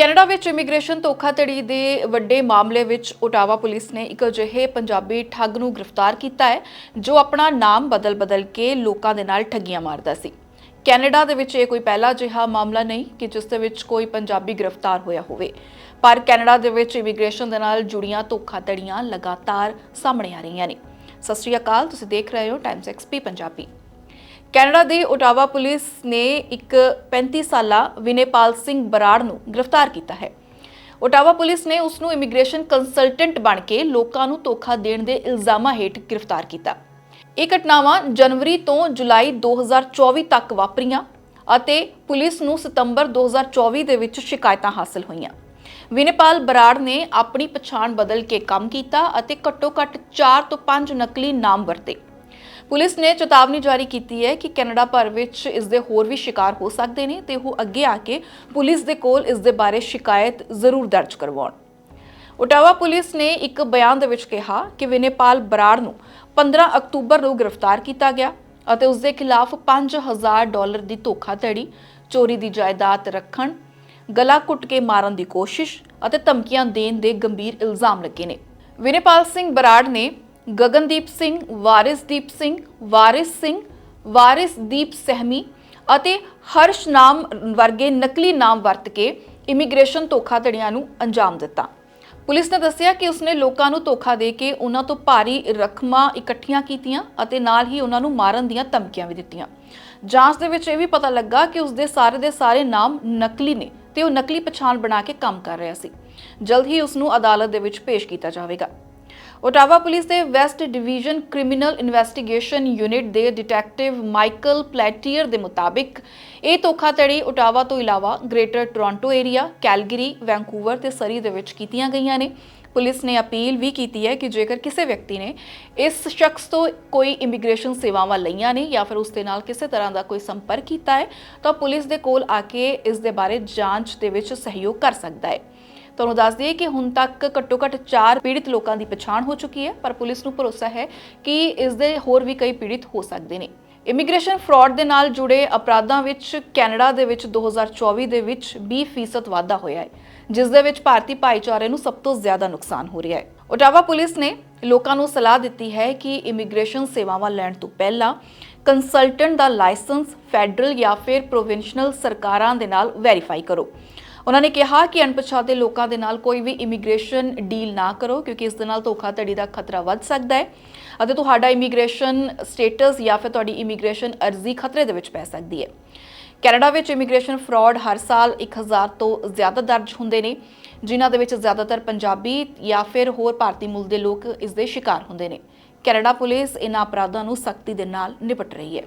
Canada ਵਿੱਚ immigration ਧੋਖਾਧੜੀ ਦੇ ਵੱਡੇ ਮਾਮਲੇ ਵਿੱਚ ਓਟਾਵਾ ਪੁਲਿਸ ਨੇ ਇੱਕ ਅਜਿਹੇ ਪੰਜਾਬੀ ਠੱਗ ਨੂੰ ਗ੍ਰਿਫਤਾਰ ਕੀਤਾ ਹੈ, ਜੋ ਆਪਣਾ ਨਾਮ ਬਦਲ-ਬਦਲ ਕੇ ਲੋਕਾਂ ਦੇ ਨਾਲ ਠੱਗੀਆਂ ਮਾਰਦਾ ਸੀ। ਕੈਨੇਡਾ ਦੇ ਵਿੱਚ ਇਹ ਕੋਈ ਪਹਿਲਾ ਅਜਿਹਾ ਮਾਮਲਾ ਨਹੀਂ ਕਿ ਜਿਸ ਦੇ ਵਿੱਚ ਕੋਈ ਪੰਜਾਬੀ ਗ੍ਰਿਫਤਾਰ ਹੋਇਆ ਹੋਵੇ। ਪਰ ਕੈਨੇਡਾ ਦੇ ਵਿੱਚ ਇਮੀਗ੍ਰੇਸ਼ਨ ਦੇ ਨਾਲ ਜੁੜੀਆਂ ਧੋਖਾਧੜੀਆਂ ਲਗਾਤਾਰ ਸਾਹਮਣੇ ਆ ਰਹੀਆਂ ਨੇ। ਸਤਿ ਸ਼੍ਰੀ ਅਕਾਲ, ਤੁਸੀਂ ਦੇਖ ਰਹੇ ਹੋ ਟਾਈਮਸ ਐਕਸਪੀ ਪੰਜਾਬੀ। ਕੈਨੇਡਾ ਦੀ ਓਟਾਵਾ ਪੁਲਿਸ ਨੇ ਇੱਕ 35 ਸਾਲਾ ਵਿਨੇਪਾਲ ਸਿੰਘ ਬਰਾੜ ਨੂੰ ਗ੍ਰਿਫਤਾਰ ਕੀਤਾ ਹੈ। ਓਟਾਵਾ ਪੁਲਿਸ ਨੇ ਉਸ ਨੂੰ ਇਮੀਗ੍ਰੇਸ਼ਨ ਕੰਸਲਟੈਂਟ ਬਣ ਕੇ ਲੋਕਾਂ ਨੂੰ ਧੋਖਾ ਦੇਣ ਦੇ ਇਲਜ਼ਾਮਾਂ ਹੇਠ ਗ੍ਰਿਫਤਾਰ ਕੀਤਾ। ਇਹ ਘਟਨਾਵਾਂ ਜਨਵਰੀ ਤੋਂ ਜੁਲਾਈ 2024 ਤੱਕ ਵਾਪਰੀਆਂ ਅਤੇ ਪੁਲਿਸ ਨੂੰ ਸਤੰਬਰ 2024 ਦੇ ਵਿੱਚ ਸ਼ਿਕਾਇਤਾਂ ਹਾਸਲ ਹੋਈਆਂ। ਵਿਨੇਪਾਲ ਬਰਾੜ ਨੇ ਆਪਣੀ ਪਛਾਣ ਬਦਲ ਕੇ ਕੰਮ ਕੀਤਾ ਅਤੇ ਘੱਟੋ-ਘੱਟ 4 ਤੋਂ 5 ਨਕਲੀ ਨਾਮ ਵਰਤੇ। ਪੁਲਿਸ ਨੇ ਚੇਤਾਵਨੀ ਜਾਰੀ ਕੀਤੀ ਹੈ ਕਿ ਕੈਨੇਡਾ ਭਰ ਵਿੱਚ ਇਸ ਦੇ ਹੋਰ ਵੀ ਸ਼ਿਕਾਰ ਹੋ ਸਕਦੇ ਨੇ ਤੇ ਉਹ ਅੱਗੇ ਆ ਕੇ ਪੁਲਿਸ ਦੇ ਕੋਲ ਇਸ ਦੇ ਬਾਰੇ ਸ਼ਿਕਾਇਤ ਜ਼ਰੂਰ ਦਰਜ ਕਰਵਾਉਣ। ਓਟਾਵਾ ਪੁਲਿਸ ਨੇ ਇੱਕ ਬਿਆਨ ਦੇ ਵਿੱਚ ਕਿਹਾ ਕਿ ਵਿਨੇਪਾਲ ਬਰਾੜ ਨੂੰ 15 ਅਕਤੂਬਰ ਨੂੰ ਗ੍ਰਿਫਤਾਰ ਕੀਤਾ ਗਿਆ ਅਤੇ ਉਸ ਦੇ ਖਿਲਾਫ 5000 ਡਾਲਰ ਦੀ ਧੋਖਾਧੜੀ, ਚੋਰੀ ਦੀ ਜਾਇਦਾਦ ਰੱਖਣ, ਗਲਾ ਘੁੱਟ ਕੇ ਮਾਰਨ ਦੀ ਕੋਸ਼ਿਸ਼ ਅਤੇ ਧਮਕੀਆਂ ਦੇਣ ਦੇ ਗੰਭੀਰ ਇਲਜ਼ਾਮ ਲੱਗੇ ਨੇ। ਵਿਨੇਪਾਲ ਸਿੰਘ ਬਰਾੜ ਨੇ ਗਗਨਦੀਪ ਸਿੰਘ, ਵਾਰਿਸਦੀਪ ਸਿੰਘ, ਵਾਰਿਸ ਸਿੰਘ, ਵਾਰਿਸਦੀਪ ਸਹਿਮੀ ਅਤੇ ਹਰਸ਼ ਨਾਮ ਵਰਗੇ ਨਕਲੀ ਨਾਮ ਵਰਤ ਕੇ ਇਮੀਗ੍ਰੇਸ਼ਨ ਧੋਖਾਧੜੀਆਂ ਨੂੰ ਅੰਜਾਮ ਦਿੱਤਾ। ਪੁਲਿਸ ਨੇ ਦੱਸਿਆ ਕਿ ਉਸਨੇ ਲੋਕਾਂ ਨੂੰ ਧੋਖਾ ਦੇ ਕੇ ਉਹਨਾਂ ਤੋਂ ਭਾਰੀ ਰਕਮਾਂ ਇਕੱਠੀਆਂ ਕੀਤੀਆਂ ਅਤੇ ਨਾਲ ਹੀ ਉਹਨਾਂ ਨੂੰ ਮਾਰਨ ਦੀਆਂ ਧਮਕੀਆਂ ਵੀ ਦਿੱਤੀਆਂ। ਜਾਂਚ ਦੇ ਵਿੱਚ ਇਹ ਵੀ ਪਤਾ ਲੱਗਾ ਕਿ ਉਸਦੇ ਸਾਰੇ ਦੇ ਸਾਰੇ ਨਾਮ ਨਕਲੀ ਨੇ ਤੇ ਉਹ ਨਕਲੀ ਪਛਾਣ ਬਣਾ ਕੇ ਕੰਮ ਕਰ ਰਿਹਾ ਸੀ। ਜਲਦ ਹੀ ਉਸ ਨੂੰ ਅਦਾਲਤ ਦੇ ਵਿੱਚ ਪੇਸ਼ ਕੀਤਾ ਜਾਵੇਗਾ। ਓਟਾਵਾ ਪੁਲਿਸ ਦੇ west division criminal investigation unit ਦੇ ਡਿਟੈਕਟਿਵ ਮਾਈਕਲ ਪਲੈਟੀਅਰ ਦੇ ਮੁਤਾਬਿਕ, ਇਹ ਧੋਖਾਧੜੀ ਓਟਾਵਾ ਤੋਂ ਇਲਾਵਾ greater Toronto area, Calgary, Vancouver ਤੇ ਸਰੀ ਦੇ ਵਿੱਚ ਕੀਤੀਆਂ ਗਈਆਂ ਨੇ। ਪੁਲਿਸ ਨੇ ਅਪੀਲ ਵੀ ਕੀਤੀ ਹੈ ਕਿ ਜੇਕਰ ਕਿਸੇ ਵਿਅਕਤੀ ਨੇ ਇਸ ਸ਼ਖਸ ਤੋਂ ਕੋਈ ਇਮੀਗ੍ਰੇਸ਼ਨ ਸੇਵਾਵਾਂ ਲਈਆਂ ਨੇ ਜਾਂ ਫਿਰ ਉਸ ਦੇ ਨਾਲ ਕਿਸੇ ਤਰ੍ਹਾਂ ਦਾ ਕੋਈ ਸੰਪਰਕ ਕੀਤਾ ਹੈ, ਤਾਂ ਪੁਲਿਸ ਦੇ ਕੋਲ ਆ ਕੇ ਇਸ ਦੇ ਬਾਰੇ ਜਾਂਚ ਦੇ ਵਿੱਚ ਸਹਿਯੋਗ ਕਰ ਸਕਦਾ ਹੈ। ਤੁਹਾਨੂੰ ਦੱਸ ਦਈਏ ਕਿ ਹੁਣ ਤੱਕ ਘੱਟੋ ਘੱਟ 4 ਪੀੜਿਤ ਲੋਕਾਂ ਦੀ ਪਛਾਣ ਹੋ ਚੁੱਕੀ ਹੈ, ਪਰ ਪੁਲਿਸ ਨੂੰ ਭਰੋਸਾ ਹੈ ਕਿ ਇਸ ਦੇ ਹੋਰ ਵੀ ਕਈ ਪੀੜਿਤ ਹੋ ਸਕਦੇ ਨੇ। ਇਮੀਗ੍ਰੇਸ਼ਨ ਫਰਾਡ ਦੇ ਨਾਲ ਜੁੜੇ ਅਪਰਾਧਾਂ ਵਿੱਚ ਕੈਨੇਡਾ ਦੇ ਵਿੱਚ 2024 ਦੇ ਵਿੱਚ 20% ਵਾਧਾ ਹੋਇਆ ਹੈ, ਜਿਸ ਦੇ ਵਿੱਚ ਭਾਰਤੀ ਭਾਈਚਾਰੇ ਨੂੰ ਸਭ ਤੋਂ ਜ਼ਿਆਦਾ ਨੁਕਸਾਨ ਹੋ ਰਿਹਾ ਹੈ। ਓਟਾਵਾ ਪੁਲਿਸ ਨੇ ਲੋਕਾਂ ਨੂੰ ਸਲਾਹ ਦਿੱਤੀ ਹੈ ਕਿ ਇਮੀਗ੍ਰੇਸ਼ਨ ਸੇਵਾਵਾਂ ਲੈਣ ਤੋਂ ਪਹਿਲਾਂ ਕੰਸਲਟੈਂਟ ਦਾ ਲਾਇਸੈਂਸ ਫੈਡਰਲ ਜਾਂ ਫਿਰ ਪ੍ਰੋਵਿੰਸ਼ਨਲ ਸਰਕਾਰਾਂ ਦੇ ਨਾਲ ਵੈਰੀਫਾਈ ਕਰੋ। ਉਹਨਾਂ ਨੇ ਕਿਹਾ ਕਿ ਅਣਪਛਾਤੇ ਲੋਕਾਂ ਦੇ ਨਾਲ ਕੋਈ ਵੀ ਇਮੀਗ੍ਰੇਸ਼ਨ ਡੀਲ ਨਾ ਕਰੋ, ਕਿਉਂਕਿ ਇਸ ਦੇ ਨਾਲ ਧੋਖਾਧੜੀ ਦਾ ਖਤਰਾ ਵੱਧ ਸਕਦਾ ਹੈ। ਅਤੇ ਤੁਹਾਡਾ ਇਮੀਗ੍ਰੇਸ਼ਨ ਸਟੇਟਸ ਜਾਂ ਫਿਰ ਤੁਹਾਡੀ ਇਮੀਗ੍ਰੇਸ਼ਨ ਅਰਜ਼ੀ ਖਤਰੇ ਦੇ ਵਿੱਚ ਪੈ ਸਕਦੀ ਹੈ। ਕੈਨੇਡਾ ਵਿੱਚ ਇਮੀਗ੍ਰੇਸ਼ਨ ਫਰਾਡ ਹਰ ਸਾਲ 1000 ਤੋਂ ਜ਼ਿਆਦਾ ਦਰਜ ਹੁੰਦੇ ਨੇ, ਜਿਨ੍ਹਾਂ ਦੇ ਵਿੱਚ ਜ਼ਿਆਦਾਤਰ ਪੰਜਾਬੀ ਜਾਂ ਫਿਰ ਹੋਰ ਭਾਰਤੀ ਮੂਲ ਦੇ ਲੋਕ ਇਸ ਦੇ ਸ਼ਿਕਾਰ ਹੁੰਦੇ ਨੇ। ਕੈਨੇਡਾ ਪੁਲਿਸ ਇਹਨਾਂ ਅਪਰਾਧਾਂ ਨੂੰ ਸਖਤੀ ਦੇ ਨਾਲ ਨਿਪਟ ਰਹੀ ਹੈ।